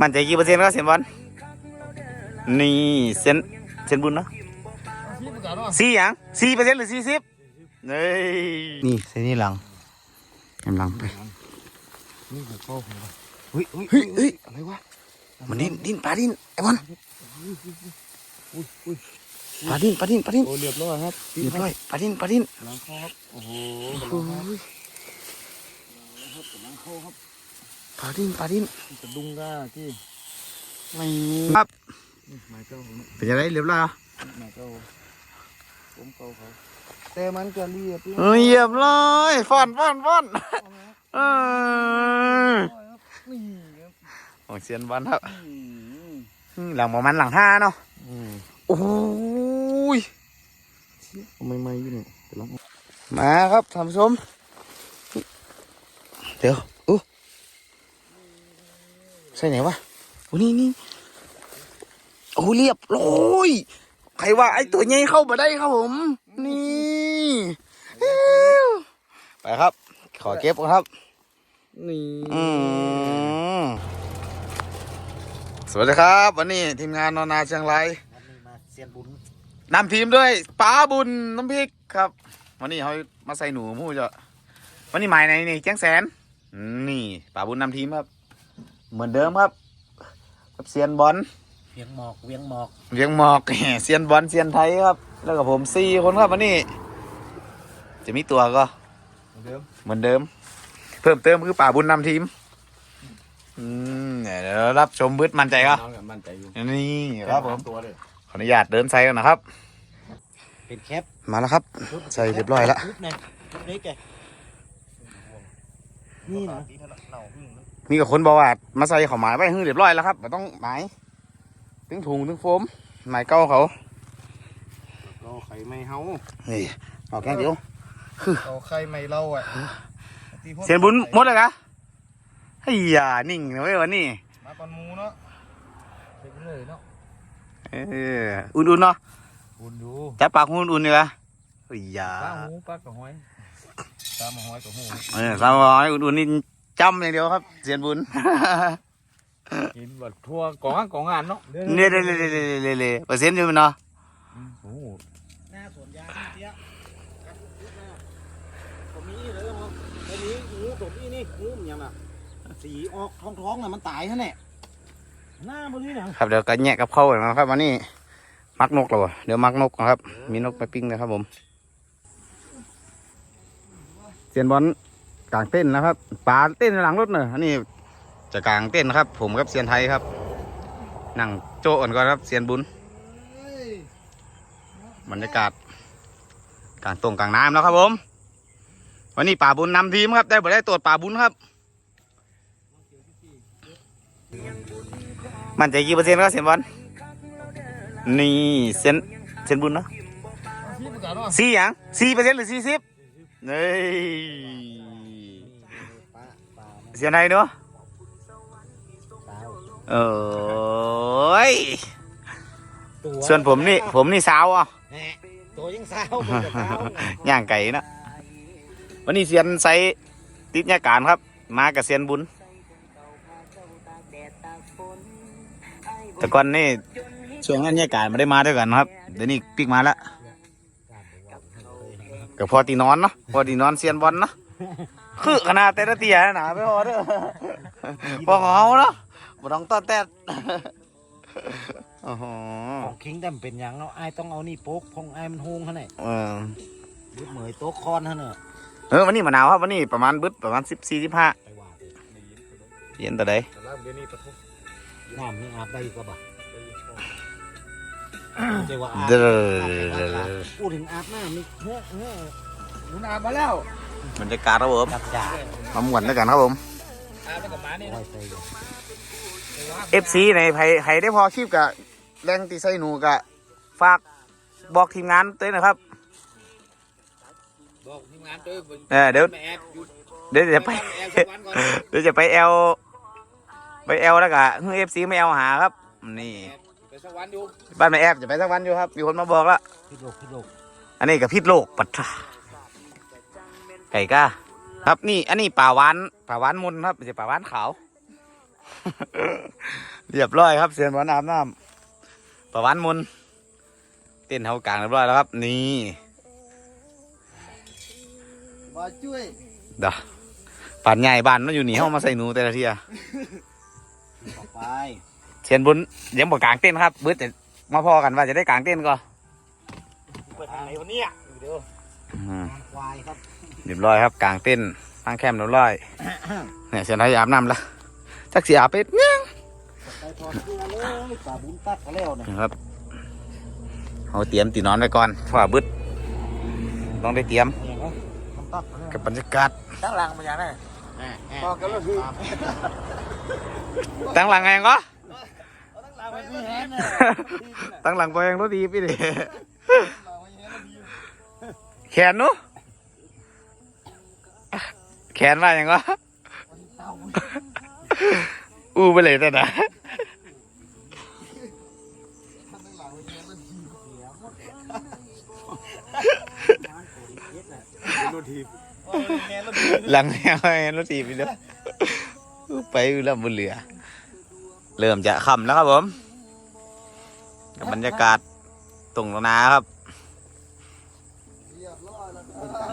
มันใจะกี่เปอร์เซ็นต์ก็เซียนบอลนี่เซียนเซียนบุญเนาะพี่ประกาศว่าสี่หยังสี่เปอร์เซ็นต์หรือสี่สิบเฮ้ยนี่เส้นนี้หลังกำลังไปนี่คือเข้าผมเฮ้ยเฮ้ยเฮ้ยเฮ้ยอะไรวะมันดิ้นดิ้นปลาดิ้นไอ้บอลอุ้ยอุ้ยปลาดิ้นปลาดิ้นปลาดิ้นโอ้เรียบร้อยครับเรียบร้อยปลาดิ้นปลาดิ้นหลังเข้าครับโอ้โหโอ้ยหลังเข้าครับ ปลาดิ้นปลาดิ้นจะดุงก้าที่ไม่ครับนี่หมายเจ้าผมเป็นยังไงเรียบร้อยเหรอหมายเจ้าผมเก่าเขาแต่มันก็เรียบร้อยเฮ้ยเรียบร้อยฟ้อนฟ้อนฟ้อนเออนี่ครับของเซียนบอลครับอืมอืมหลังประมาณหลังห้าเนาะอืมโอ้ยทำไมไม่อยู่เนี่ยไปลองมาครับท่านผู้ชมเดี๋ยวอู้ ใส่ไหนวะโอ้นี่นี่โอ้เรียบร้อยใครว่าไอ้ตัวใหญ่เข้ามาได้ครับผม นี่อิ๊วไปครับ ขอเก็บก่อนครับ นี่อืมสวัสดีครับ วันนี้ทีมงานนอนนาเชียงรายวันนี้มาเซียนบุญนำทีมด้วยป้าบุญน้ำพริกครับ วันนี้เขามาใส่หนูหมู่จะวันนี้หมายไหนนี่แจ้งแสน นี่ป้าบุญนำทีมครับ เหมือนเดิมครับกับเซียนบอลเวียงหมอกเวียงหมอกเวียงหมอกเซียนบอลเซียนไทยครับ แล้วกับผมสี่คนครับวันนี้ จะมีตัวก็เดิมเหมือนเดิม เพิ่มเติมคือป่าบุญนำทีมอืมเดี๋ยวรับชมบึ้ดมั่นใจก็น้องกับมั่นใจอยู่นี่ครับผมตัวเลยขออนุญาตเดินไซกันนะครับ เป็นแคปมาแล้วครับ ใส่เรียบร้อยแล้วชุดไหนชุดเล็กแกนี่นะ มีกับคนบอกว่ามาใส่เขาวหมายไว้ให้เรียบร้อยแล้วครับไม่ต้องหมายถึงถุงถึงโฟมหมายเก้าเขาเราไข่ไม่เฮานี่เอาแค่เดียวเราไข่ไม่เล่าอะเสียนบุญหมดเลยกะไอ้ยานิ่งนะเว้ยวันนี้มาปันมูเนาะเด็กเลยเนาะเอออุ่นๆเนาะคุณดูจับปากหุ่นอุ่นๆนี่ละไอ้ยาปลาหูปลากระหอยปลามาหอยกับหูเออสาวน้อยอุ่นๆนี่ จำอย่างเดียวครับ เสียนบุญ กินแบบทั่วกองกองงานเนาะเนี่ยเลยเลยเลยเลยเลยเปอร์เซ็นต์อยู่มั้ยเนาะโอ้หน้าสวนยางเตี้ยผมมีเลยครับอันนี้งูตบนี่นี่งูมันยังอะสีออกท้องท้องน่ะมันตายฮะเนี่ยหน้าบนนี้นะครับเดี๋ยวก็แยกกับเข้าวกันนะครับวันนี้มักนกเราอะเดี๋ยวมักนกนะครับ มีนกไปปิ้งนะครับผมเซียนบอล กลางเต้นนะครับปลาเต้นหลังรถเนอะอันนี้จะกลางเต้นนะครับ ผมกับเซียนไทยครับ นั่งโจ้อ่อนก่อนครับเซียนบุญบรรยากาศกลางตรงกลางน้ำแล้วครับผม วันนี้ป่าบุญนำทีมครับ ได้บ่ได้ตรวจป่าบุญครับ มันใจะกี่เปอร์เซ็นต์ก็เซียนบอลนี่เซียนเซียนบุญเนาะพี่ประกาศว่างสี่เปอร์เซ็นต์หรือสี่สิบเฮ้ย เสียงไหนเนาะเอ้ยส่วนผมนี่ ผมนี่สาวอะตัวยังสาวผมจะสาวย่างไก่นะวันนี้เซียนไซติดยาการครับ มากับเซียนบุญ แต่ก่อนนี่ช่วงนั้นยาการไม่ได้มาด้วยกันครับเดี๋ยวนี้ปิกมาแล้วก็พอตีนอนเนาะพอตีนอนเซียนบอลเนาะ คือขนาดเตะเตียหนาไม่พอเด้อพอของเขาเนาะบ่ต้องต้อนแตดโอ้โหของคิงแต่เป็นอย่างเนาะไอ้ต้องเอานี่โป๊กพงไอ้มันฮงฮะเนี่ยเออยึดเหมยโต๊ะคอนฮะเนี่ยเออวันนี้มะนาวครับวันนี้ประมาณบึดประมาณสิบสี่สิบห้าไปว่าเย็นแต่ใดน้ำนี่อาบได้ก็บ่เจว่าอาบเด้อพูดถึงอาบน้ำนี่เฮ้อเฮ้อหนุนอาบมาแล้ว บรรยากาศครับผมจับจ่ามาหมวนด้วยกันครับผมอาบกับหมานี่นะเอฟซีในไผไผได้พอคลิปกับแรงตีไซหนูกับฝากบอกทีมงานเต้นนะครับ บอกทีมงานตัวเออเดี๋ยวแม่แอบอยู่เดี๋ยวจะไป แอบสักวันก่อนเดี๋ยวจะไปแอลไปแอลแล้วก็เฮ้เอฟซีไม่แอลหาครับ นี่ไปสักวันอยู่บ้านแม่แอบจะไปสักวันอยู่ครับ มีคนมาบอกแล้วพิดโลกพิดโลกอันนี้กับพิษโลกปัตตา ไก่ก้าครับนี่ อันนี้ป่าหวานป่าหวานมุนครับไม่ใช่ป่าหวานขาว เรียบร้อยครับเสียนบอลอาบน้ำประวันมุนเต้นเฮากลางเรียบร้อยแล้วครับ นี่มาช่วยเด้อป่านใหญ่บ้านมันอยู่นี่เฮามาใส่หนูแต่ละเทียต่อไปเสียนบุญยังบอกกลางเต้นครับเบิดแต่มาพอกันว่าจะได้กลางเต้นก็ไปทางไหนวะเนี่ยเดี๋ยวอืมควายครับ เรียบร้อยครับกลางเต้นตั้งแคมป์เรียบร้อยเนี่ยเสียนให้อาบน้ำละจักสีอาบเป็ดเนี่ยไปถอดเสื้อเลยป่าบุญตักกันแล้วเนี่ยนะครับเอาเตรียมตีนอนไว้ก่อนเพราะว่าบึดต้องได้เตรียมเนี่ยครับมันตักกันแล้วกับบรรยากาศตั้งหลังมันยังไงพอกันแล้วคือตั้งหลังไงก็ตั้งหลังมันมีแฮนเนี่ยตั้งหลังไปยังรถดีพี่ดิแขนหนู แขนว่าอย่างก็อู้ไปเลยแต่นะหลังแนวเห็นรถดีพี่เด้ออู้ไปอู้ลำบนเหลือ เริ่มจะค่ำแล้วครับผมกับบรรยากาศตรงนาครับ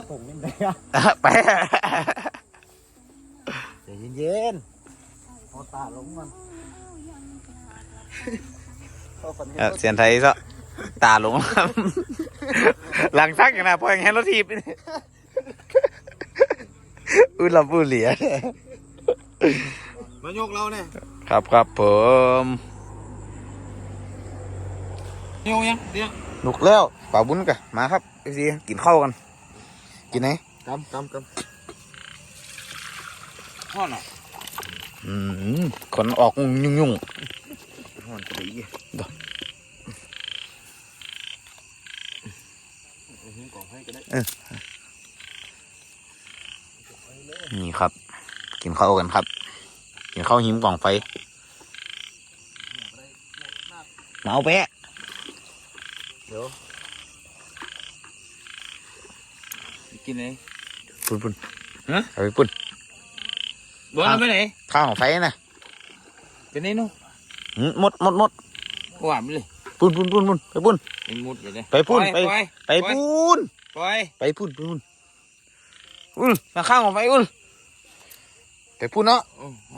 ผมนี่ได้ไป เย็นๆพอตาลงมันเอ่อเสียนไทยซะตาหลงครับหลังซักอย่างน่ะพออย่างเห็นรถทีบนี่อุ้ยลำบุเหลียมายกเราเนี่ยครับครับผมยกยังเดี๋ยวลุกแล้วป่าบุญกะมาครับไอ้ซีกินข้าวกัน กินไหนกำกำกำ ห่อนอะอืมคนออกยุ่งยุ่งห่อนตีเดี๋ยวกล่องให้ก็ได้ๆนี่ครับ กินข้าวกันครับ กินข้าวหิมกล่องไฟมาเอาแปะเดี๋ยวกินเลยปุ่นปุ่นฮะเอาไปปุ่น บอลไปไหนข้าวของไฟนะเป็นไงนู้อืมหมดหมดหมดหวานไปเลยปุ่นปุ่นปุ่นปุ่นไปปุ่นไปมุดไปเลยไปพุ่นไปไปไปปุ่นไปไปพุ่นไปพุ่นอุ้ยมาข้างของไฟอุ้ยไปพุ่นเนาะโอ้โห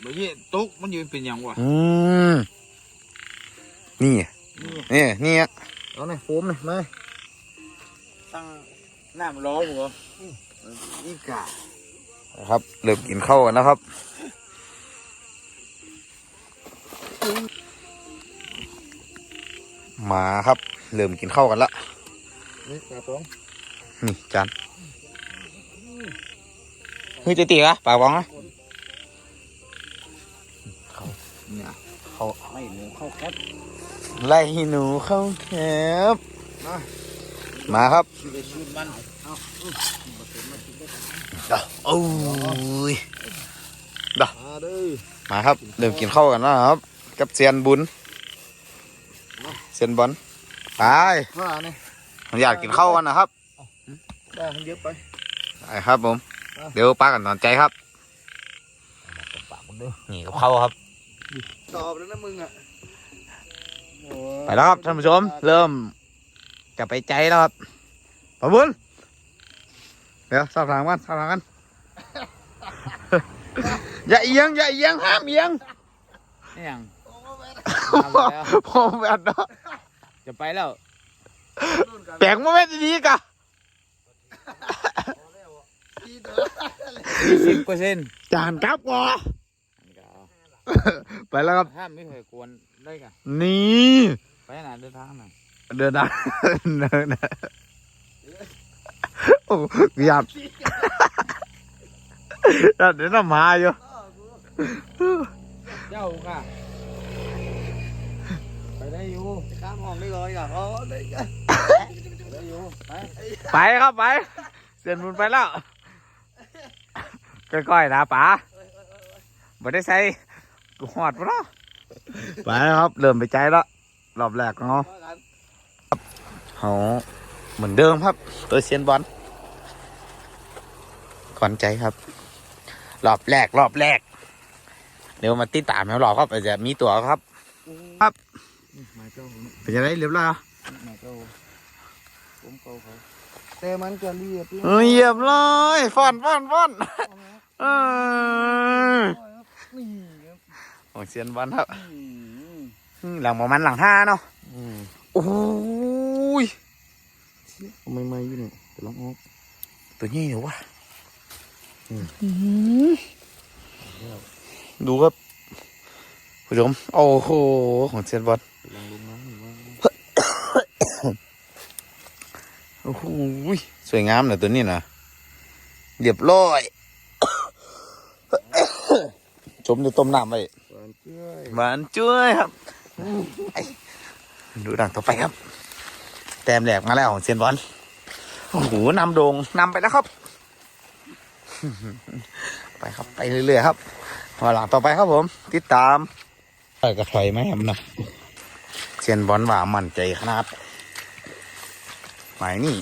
แบบนี้ตุ๊กมันยืนเป็นยังวะอืมนี่นี่นี่นี่อะเอาหน่อยโฟมหน่อยมาตั้งน้ำร้อหัวอีกา ครับเริ่มกินข้าวกันแล้วครับมาครับเริ่มกินข้าวกันละนี่กระป๋องนี่จานเฮ้ยเจะตีกะปากบองนะเนี่ยเขาไม่หมูเข้าแคปไล่หนูเข้าแคบมามาครับ ชื่อชื่อมันเอาโอ้ยมาเด้อมาครับ เริ่มกินข้าวกันแล้วครับ กับเซียนบุญเซียนบอลไปว่าเนี่ยผมอยากกินข้าวกันนะครับได้มันเยอะไปไปครับผม เดี๋ยวป้ากันนอนใจครับปากมันเด้อนี่กับข้าวครับ ตอบแล้วนะมึงอะไปแล้วครับท่านผู้ชม เริ่มจะไปใจแล้วครับปะบุญ เดี๋ยวสอบถามกันสอบถามกันอย่าเอียงอย่าเอียงห้ามเอียงนี่ยังผมแบบเนาะจะไปแล้วแปลงมาแม่ดีๆกะสิบเปอร์เซ็นต์จานกลับก่อไปแล้วครับห้ามไม่เคยกวนได้กันนี่ ไปไหนเดินทางไหนเดินได้เดินได้โอ้ยาบเดี๋ยวน้ำมาอยู่เจ้าค่ะ ไปได้อยู่ข้ามห้องได้เลยอะอ๋อได้กันได้อยู่ไปไปครับไป เสียนบุญไปแล้วก้อยๆนะป๋าไม่ได้ใส่กูหอดปะเนาะไปแล้วครับ เริ่มไปใจแล้วรอบแรกเนาะเขา เหมือนเดิมครับ ตัวเซียนบอลก่อนใจครับ รอบแรกรอบแรก เดี๋ยวมาติดตามแล้วหรอครับอาจจะมีตัวครับ ครับหมายเจ้าผมเป็นยังไงเรียบร้อยเหรอหมายเจ้าผมเกาเขาแต่มันก็เรียบร้เอ้ยเรียบร้อยฟอนฟอนฟอนเออนี่ครับของเซียนบอลครับอืมอืมหลังประมาณหลังห้าเนาะอืมโอ้ย ทำไมไม่อยู่เนี่ยแต่ลองออกตัวนี้เหรอวะอืมอื้อหือดูครับผู้ชมโอ้โหของเซียนบอลลองลงน้ำหรือว่าโอ้โหสวยงามเลยตัวนี้นะเรียบร้อยชมในต้มน้ำไปหวานเจ้ยหวานจ้วยครับไอ้ดูดังต่อไปครับ แต้มแหลกมาแล้วของเซียนบอลโอ้โหนำโดงนำไปแล้วครับ ไปครับไปเรื่อยๆครับมาหลังต่อไปครับผม ติดตามไปกระถอยไหมครับนะเซียนบอลว่ามั่นใจขนาดหมายนี่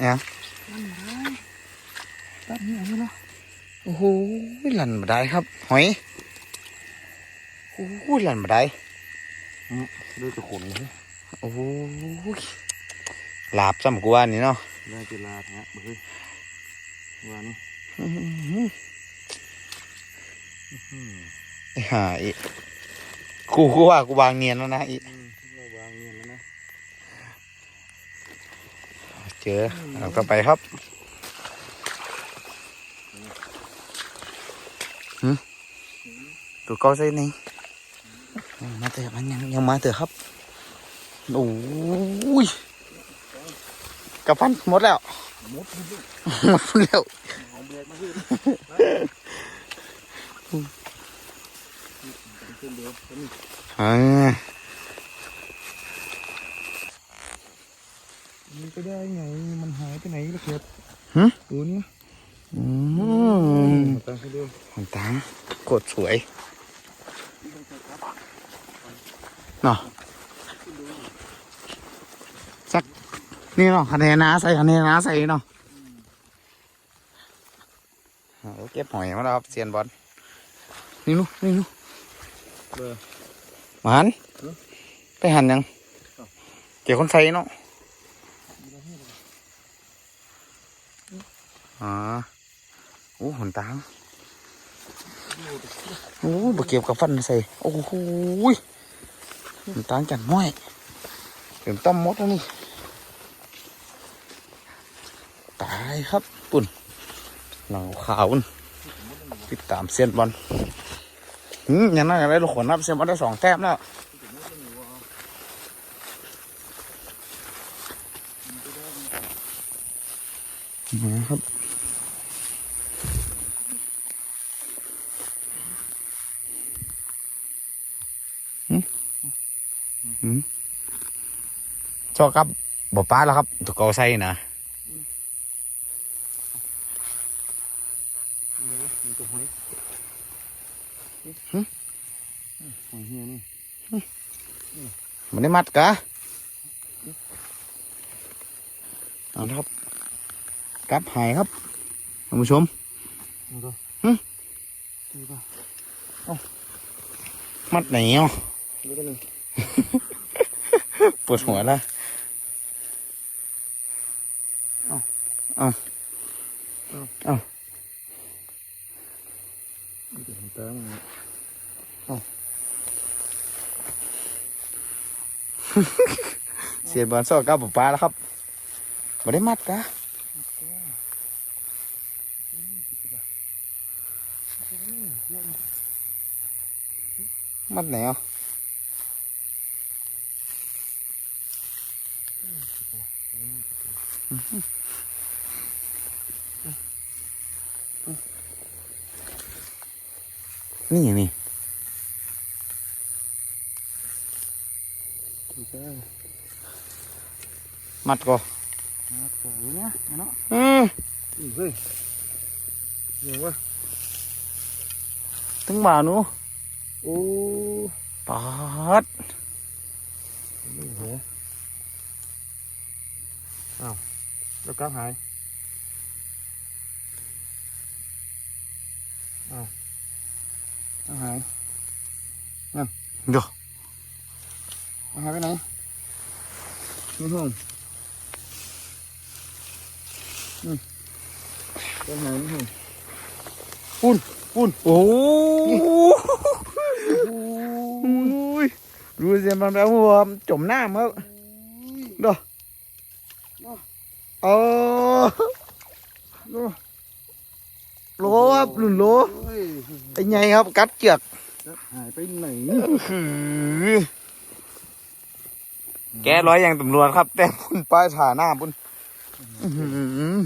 เนี่ยตัดนี่เอาไว้เนาะ โอ้โหหลั่นมาได้ครับ หอยโอ้โหหลั่นมาได้ดูจะขนเลยโอ้โหลาบซ้ำกว่านี่เนาะได้เวลาฮะเฮ้ยหวานอื้อหืออืมไอ้ห่าอีกูกูว่ากูวางเนียนแล้วนะอีอืมเราวางเงินแล้วนะ เจอเอาก็ไปครับหึตัวเก้าใส่นี่มาเถอะมันยังยังมาเถอะครับ โอ้ยกระพันหมดแล้วมดมันด้วยหมดแล้วเอาเบ รกมาขึ้นขึ้นเดียวนี่อ่ามันไปได้ไงมันหายไปไหนล่ะคตามกดสวยเนาะสักนี่เนาะคะแนนนาใส่คะแนนนาใส่เนาะเอาเก็บหอยมาแล้วครับเซียนบอลนี่ลูกนี่ลูกมาหันไปหันยังเกี่ยวคนใส่เนาะอ๋อ โอ้หนตังโอ้บเก็บกับฟันใส่ โอ้โหยมันต่างกันม้อยเต็มต้มมดแล้วนี่ ตายครับปุ่นหนังขาวน่ติดตามเส้นบอลหืมยังน่าจะได้ลูกขนนับเส้นบอลได้สองแต้มแล้วมาครับ ชอบครับบ่ป้าแล้วครับตัวเกาไส้นะมันตัวหอยหอยเฮียนี่มันได้มัดกะเอาละครับกลับหายครับท่านผู้ชมมันก็หึนี่ป่ะมัดไหนอะนี่ก็หนึ่งปวดหัวละเอา เอาเอานี่จะเห็นตามันเสียบอลซอกกับบ่ป้าแล้วครับบ่ได้มัดกะมัดไหนอะ นี่อย่างนี้นี่ก็มัดก็มาต่อเลยนะเนาะอืม อือเฮ้ยเดี๋ยววะถึงบ่าวหนูโอ้ปาดนี่โหแล้ว โอ้ยดูเสียมันแล้วหัวจมน้ำครับเด้อเออโอ้โลครับหลุนโลเฮ้ยไอ้ไงครับกัดเจือกจะหายไปไหนหือแกร้อยอย่างตำรวจครับ แต่พุ่นป้ายถ่าหน้าพุ่นอื้อหือ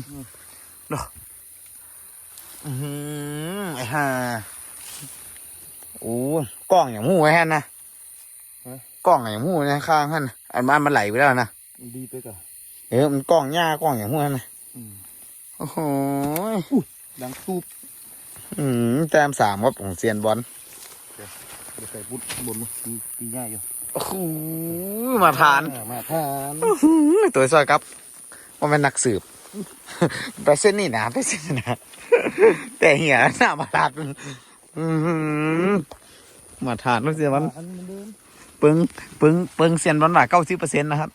เด้ออื้อหือไอ้ห่าโอ้กล้องอย่างหมูไอ้ฮันนะกล้องอย่างหมูนะข้างฮันน่ะอันบ้านมันไหลไปแล้วนะดีไปก่ะเออมันกล้องหญ้ากล้องอย่างหมูนั่นนะโอ้โห ดังตูบอืมแต้มสามครับของเซียนบอลเดี๋ยวใส่พุทธบนมือตีตีง่ายอยู่โอ้โหมาทานอ่มาทานอื้อหือตัวซอยครับว่าเป็นนักสืบไปเส้นนี่นะไปเส้นนี่นะแต่เหี้ยหน้ามาทานอื้อหือมาทานลูกเซียนบอลอันเหมือนเดิมปึงปึงปึงเซียนบอลว่าเก้าสิบเปอร์เซ็นต์นะครับ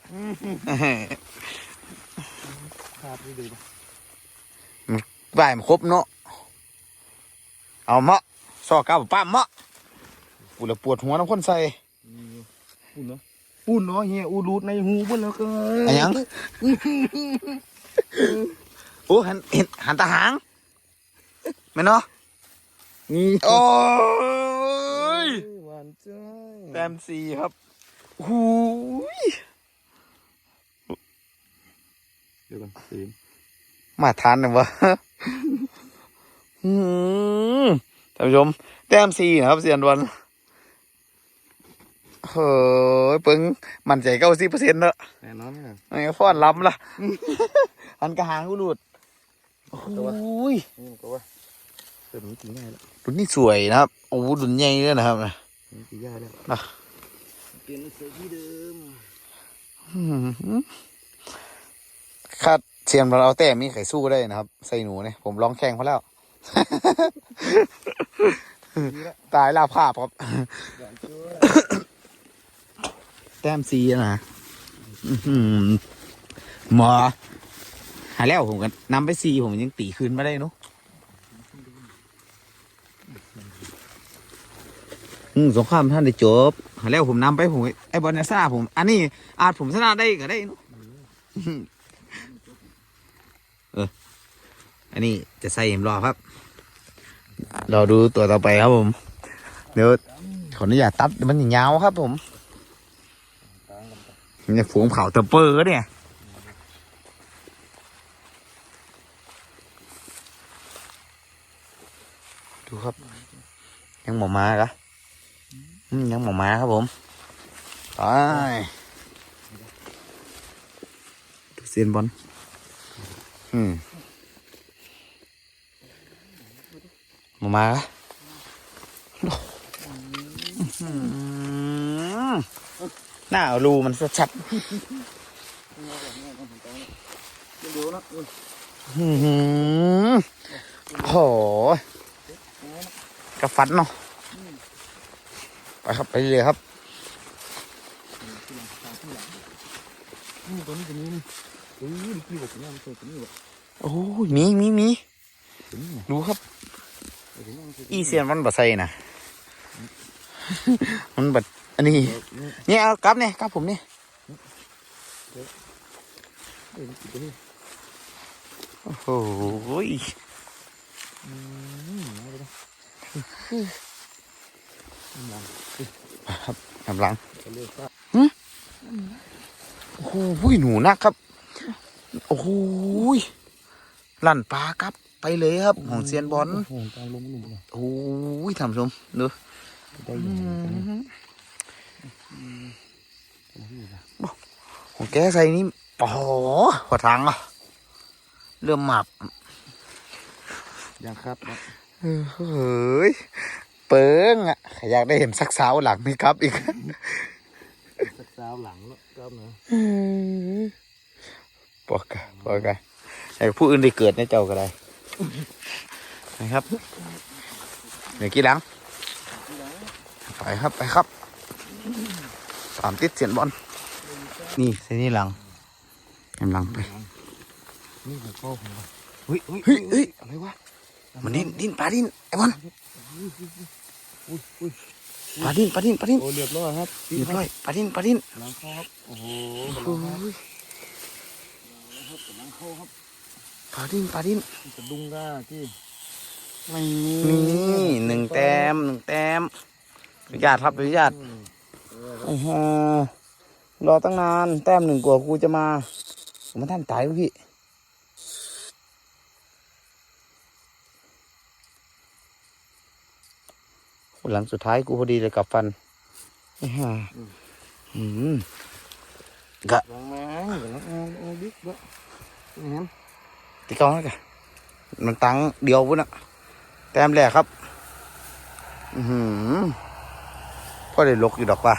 ขาดไปเลย บ่ายมันครบเนาะ เอาเมาะซอกเก้าป้ามเมาะกูละปวดหัวน้ำคนใส่ปุ่นเนาะปุ่นเนาะเฮียอูรูดในหูเบิ่นแล้วก็อะหยัง โอ้หันเห็นหันตาหางแม่นเนาะ นี่โอ้ยหวานใจแต้มสี่ครับหูยเดี๋ยวก่อนเสียงมาทานหน่อยวะอืม ท่านผู้ชม แต้มสี่นะครับเซียนวันเฮ้ยเปิงมันใจเก้าสิบเปอร์เซ็นต์เนอะแน่นอนเนี่ยไอ้ฟ้อนล้ำล่ะ อันกระหางกูหลุดโอ้ยนี่ก็ว่าเติมนี้ตีง่ายแล้วรุ่นนี้สวยนะครับโอ้รุ่นใหญ่เลยนะครับนี่ตีง่ายแล้วน่ะเปลี่ยนเสื้อที่เดิมอืมคาด เชียนเราเอาแต้มมีไข่สู้ได้นะครับ ใส่หนูเนี่ยผมลองแข่งเขาแล้ว ตายลาภาพครับ แต้มซีนะหมอหาแล้วผมก็นนำไปซีผมยังตีคืนไมาได้เนาะสงครามท่านได้จบหาแล้วผมนำไปผมไอ้บอลเนี่ยชนะผม อันนี้อาจผมชนะได้ก็ได้เนาะเออ อันนี้จะใส่เอ็มรอครับ เราดูตัวต่อไปครับผม เดี๋ยวขออนุญาตตัดมันยาวครับผมเนี่ยฝูงเผาเตะเปอร์เนี่ยดูครับ ยังหมอมากะอืมยังหมอมาครับผมไปดูเซียนบอลอืม มอมากะอื้อหือหน้ารูมันชัดหโหกระฟันเนาะไปครับไปเลยครับตัวนี้ตัวนี้นี่โอ้ยมีมีมีตัวนี้วะดูครับ อีเซียนมันบัดใส่นะมันบัดอันนี้นี่เนี่ยเอากลับเนี่ยกลับผมเนี่ยเอ้ยตัวนี้โอ้โหอืมเอาไปเลยอืมมองกำลังไปเรื่อยครับโอ้โหหนูนักครับ โอ้โหลั่นปลาครับ ไปเลยครับของเซียนบอลโอ้โหการลงหนุ่มเลยโอ้ยท่านผู้ชมดูได้อยังไงตัวนี้ตัวนี้นะของแกใส่นี่โอ้โหหัวทางอะเริ่มหมับยังครับนะเฮ้ยเปิงอะอยากได้เห็นสักสาวหลังนี่ครับอีกสักสาวหลังแล้วครับนะปอกกะปอกกะให้ผู้อื่นได้เกิดในเจ้าก็ได้ นะครับเดี๋ยวกี่หลังไปครับไปครับตามติดเสียนบอลนี่เส้นนี้หลังกำลังไปนี่หัวโค้งเฮ้ยเฮ้ยเฮ้ยเฮ้ยอะไรวะมันดิ้นดิ้นปลาดิ้นไอ้บอลอุ้ยอุ้ยปลาดิ้นปลาดิ้นปลาดิ้นโอ้เรียบร้อยครับเรียบร้อยปลาดิ้นปลาดิ้นหลังเข้าครับโอ้โหโอ้ยหลังเข้าครับ ปลาดิ้นปลาดิ้นกระดุงก้าที่ไม่นี่หนึ่งแต้มหนึ่งแต้มอนุญาตครับอนุญาตโอ้โหรอตั้งนานแต้มหนึ่งกว่ากูจะมาผมท่านตายแล้วพี่หลังสุดท้ายกูพอดีเลยกับฟันไอ้ห่าอืมหลังมาหลังมาโอ้บิ๊กวะนี่ฮะ ตีกองแล้วกันมันตังเดียวพุ่นอะแต้มแรกครับ อือหือพ่อได้ลกอยู่ดอกป่ะ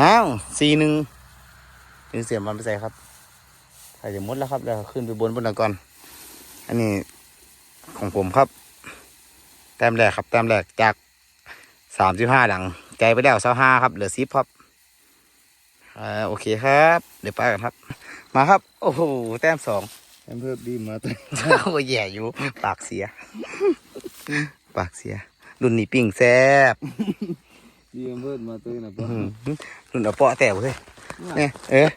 อ้าวสี่หนึ่งถึงเสียมันไปใส่ครับใส่จะหมดแล้วครับ แล้วขึ้นไปบนบนหน่อยก่อน อันนี้ของผมครับ แต้มแรกครับ แต้มแรกจากสามสิบห้าหลัง ใจไปแล้วเศร้าห้าครับ เหลือสิบครับอ่าโอเคครับ เดี๋ยวไปกันครับ มาครับ โอ้โห แต้มสอง แอมเพิ่มดีมาแต่โอ้ยแย่อยู่ ปากเสีย ปากเสีย รุ่นนี้ปิ้งแซ่บดีแอมเพิ่มมาตัวนะอื้อหือรุ่นเอาเปาะแต่เว้ยเนี่ยเออ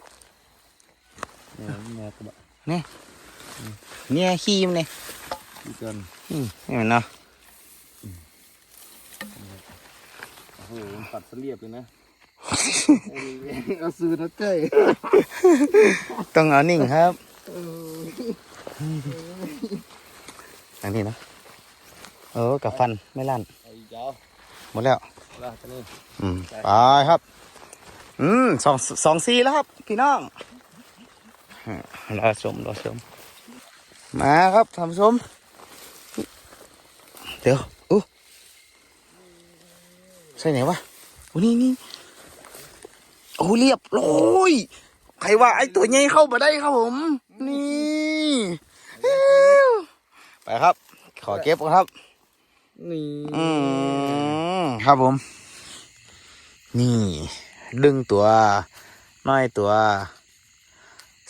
เนี่ยแม่กระบะเนี่ยขี้มนเนี่ยที่กันอืมนี่มันเนาะโอ้โหมันปัดเสลียบเลยนะเอาซื้อนะเจ้ยต้องเอานิ่งครับ อันนี้นะ เออกับฟันไม่ลั่นไอ้ยาวหมดแล้วลาตัวนี้อืมไปครับ อืมสองสองซีแล้วครับ พี่น้องอ่ารอชมรอชม มาครับท่านผู้ชม เดี๋ยวอู้ใช่ไหนวะโอ้นี่นี่โอ้เรียบร้อย ใครว่าไอ้ตัวใหญ่เข้ามาได้ครับผม นี่ไปครับ ขอเก็บก่อนครับ นี่อืมครับผม นี่ ดึงตัวน้อยตัว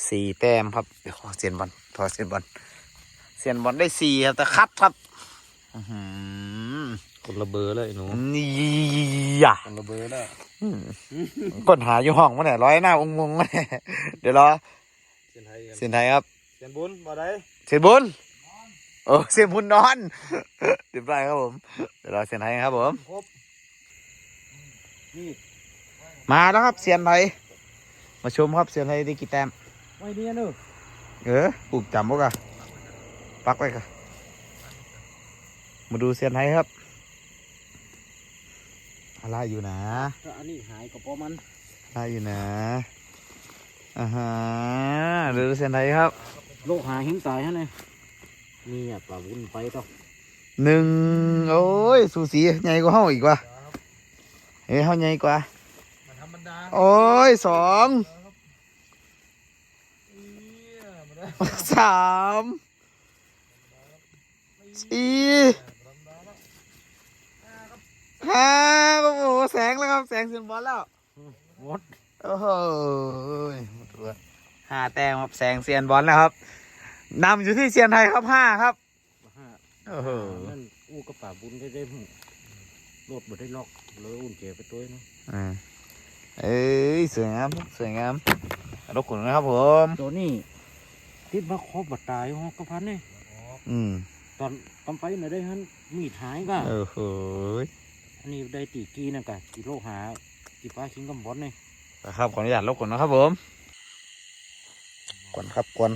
สี่แต้มครับเดี๋ยวขอเสียนบอลถอดเสียนบอลเสียนบอลได้สี่ครับแต่คัดครับอื้อหือคนละเบอร์เลยหนูนี่อะคนละเบอร์แล้ว อืมก้นหาอยู่ห้องมาเนี่ยร้อยหน้าองงงมาเนี่ยเดี๋ยวรอเสียนไทยเสียนไทยครับเสียนบุญบ่ได้เสียนบุญโอ้เสียนบุญนอนเรียบร้อยครับผมเดี๋ยวรอเสียนไทยครับผมครบนี่มาแล้วครับเสียนไทยมาชมครับเสียนไทยได้กี่แต้มไว้เนี่ยเนอะเออปลูกจำพวกอะปักไว้กันมาดูเสียนไทยครับ อะไรอยู่นะถ้าอันนี้หายกับปอมันอะไรอยู่นะอ่าฮะดูเสียนไทยครับ โลกหาหินตายฮะเนี่ยนี่อะปลาวุ้นไปต่อหนึ่งโอ้ย สูสีใหญ่กว่าเฮาอีกว่ะเฮ้ยเฮาใหญ่กว่ามันธรรมดาโอ้ยสองสามสี่ ห้าโอ้โหแสงแล้วครับ แสงเสียนบอลแล้วหมดโอ้โหหมดตัวห้าแต้มครับแสงเซียนบอลแล้วครับนำอยู่ที่เซียนไทยครับห้าครับห้าโอ้โหนั่นอู้กับป่าบุญได้ได้หมู่รถบ่ได้ล็อกเลยอุ่นเจ็บไปตัวเนาะอ่าเอ้ยสวยงามสวยงามรบกวนนะครับผมตัวนี้ติดมาครบบัดตายฮอกกระพันนี่อืมตอนตอนไปน่ะได้ฮันมีดหายก็โอ้โหอั นนี้ได้ตีกีนั่นกะตีโลหาตีปลาคิงกำบอนนี่นะครับขออนุญาตรบกวนนะครับผมกวนครับกวน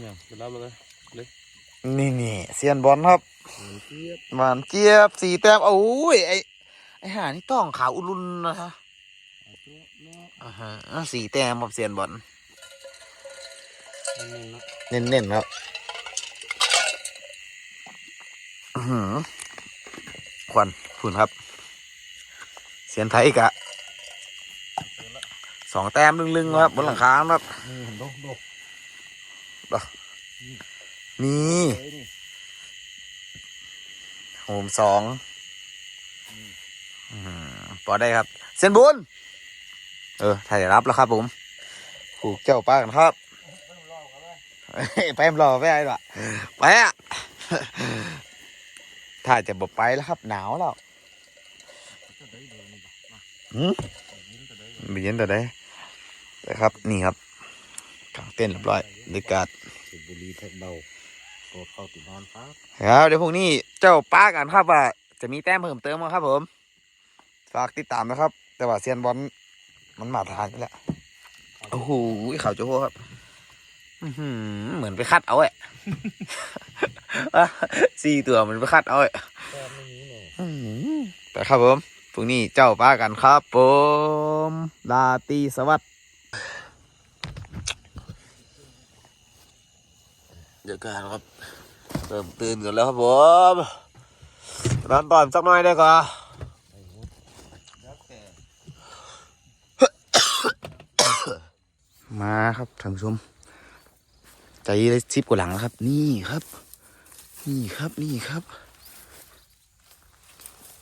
เนี่ยไปรับเลยนี่นี่เซียนบอลครับเทียบหวานเจี๊ยบสี่แต้มโอ้ยไอไอห่านี่ต้องขาวอุลุนนะฮะตัวเนาะอ่าฮะสี่แต้มครับเซียนบอลนี่เนาะเน้นๆครับอื้อ หือควันฝุ่นครับ เสียนไทยกะสองแต้มลึงๆครับบนหลังคาครับนี่เห็นดกดกนี่เฮ้ยนี่โหมสองอืมพอได้ครับ เส้นบุญเออถ่ายรับแล้วครับผมผูกเจ้าป้ากันครับ ไปมรอไม่ได้หรอไปอะ ถ้าจะบอกไปแล้วครับหนาวแล้วหืมไปเย็นแต่ได้นะครับ นี่ครับกางเต้นเรียบร้อยบรรยากาศสุบุรีแท็กเบาโกดเข้าติดนอนปั๊บครับเดี๋ยวพรุ่งนี้เจ้าป้ากันครับว่าจะมีแต้มเพิ่มเติมมั้งครับผม ฝากติดตามนะครับ แต่ว่าเซียนบอลมันมาทานกันแล้วโอ้โหข่าวโจ้โหครับเหมือนไปคัดเอาไอ้ สี่ตัวเหมันไปคัดเอาไอ้แต้มไม่มีเนี่ยอื้อหือแต่ครับผมพรุ่งนี้เจ้าป้ากันครับผมลาตรีสวัสดิ์เดี๋ยวกันครับเริ่มตื่นกันแล้วครับผมนอนต่อมสักหน่อยได้ก่อนแล้วแต่มาครับท่านผู้ชม ใจเลยซิบกว่าหลังแล้วครับ นี่ครับ นี่ครับนี่ครับ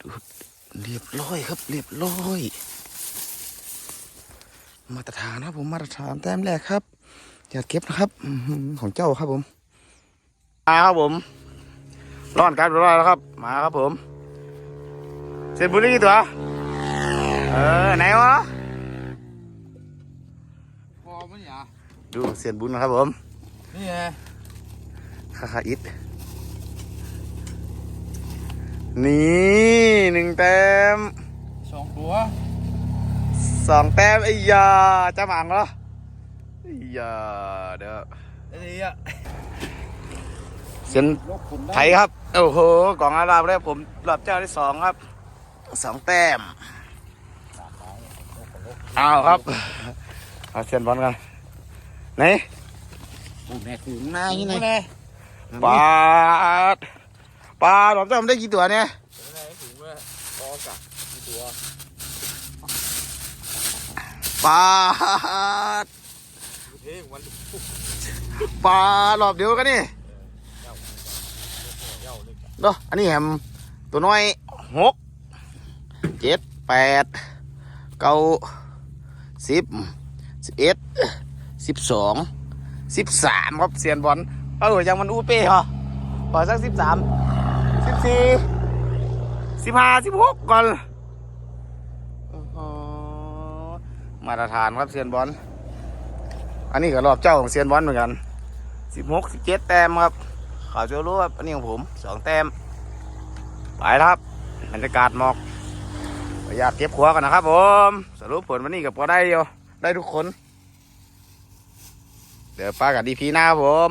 ดูเรียบร้อยครับ เรียบร้อย มาตรฐานครับผมมาตรฐานแต้มแรกครับอย่าเก็บนะครับอื้อหือของเจ้าครับผมมาครับผมร้อนกันร้อนแล้วครับ มาครับผมเสร็จบุรีกี่ตัวเออไหนวะพอมันอย่าดูเสียนบุญนะครับผมนี่ไงคาคาอิด นี่หนึ่งแต้มสองตัวสองแต้มไอ้ยาจ้าหมังเหรอไอ้ยาเด้อไอ้นี่อะเสียนลบผมได้ไทยครับ โอ้โหกล่องอาราบแล้วผมรอบเจ้าที่สองครับสองแต้มเอาครับเอาเสียนบอลกันไหนกูแม่ถึงหน้าที่ไหนปลาด ปลาหลอมเจ้ามได้กี่ตัวเนี่ยถึงว่าพอกับตัวปลาปลาหลอบเดียวกันนี่เย้าเลยเนาะอันนี้แฮมตัวน้อยหกเจ็ดแปดเก้าสิบสิบเอ็ดสิบสองสิบสามครับเซียนบอลเออยังมันอูเป้เหรอขอสักสิบสาม สิบสี่สิบห้าสิบหกก่อนอ้โหมาตรฐานครับเซียนบอล อันนี้ก็รอบเจ้าของเซียนบอลเหมือนกันสิบหกสิบเจ็ดแต้มครับขาวเจ้ารู้ครับอันนี้ของผมสองแต้ม ไปครับบรรยากาศหมอกประหยัดเก็บขัวกันนะครับผม สรุปผลวันนี้กับพอได้อยู่ได้ทุกคน เดี๋ยวป้ากับดีพีหน้าผม